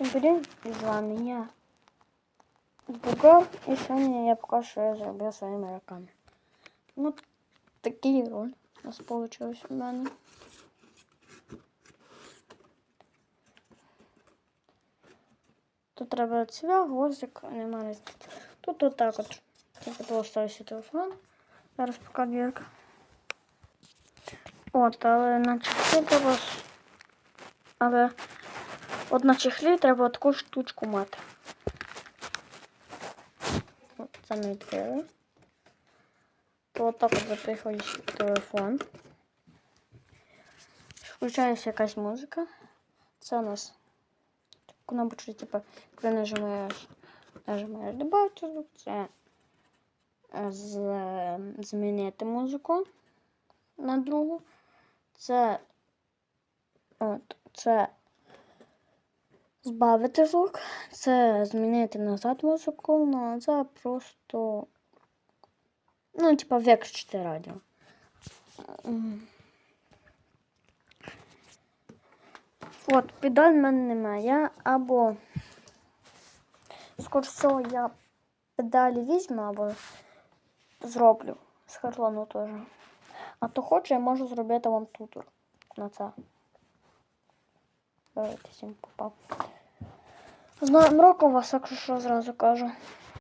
Всім привіт, з вами я Бугар, і сьогодні я покажу, що я зробив своїми руками. Ну, такий роль у нас вийшов у мене. Тут треба цвях, гвоздик, немає різниці. Тут отак от. Тільки було ставився телефон. Зараз поки дірка. От, але на чехлі треба. с- Але от на чехлі треба таку штучку мати. Це ми відкрили. То отак от запихуєш телефон. Включається якась музика. Це у нас кнопочка, типу, коли нажимаєш, нажимаєш добавити звук, це е, з, змінити музику на другу. Це от, це збавити звук, це змінити назад музику, ну це просто ну, типа виключити радіо. От, педаль в мене немає. Або скоріше всього я педалі візьму або зроблю з картону теж. А то хочу, я можу зробити вам тутор на це. Давайте всім попав. З Новим роком вас, якщо що зразу кажу.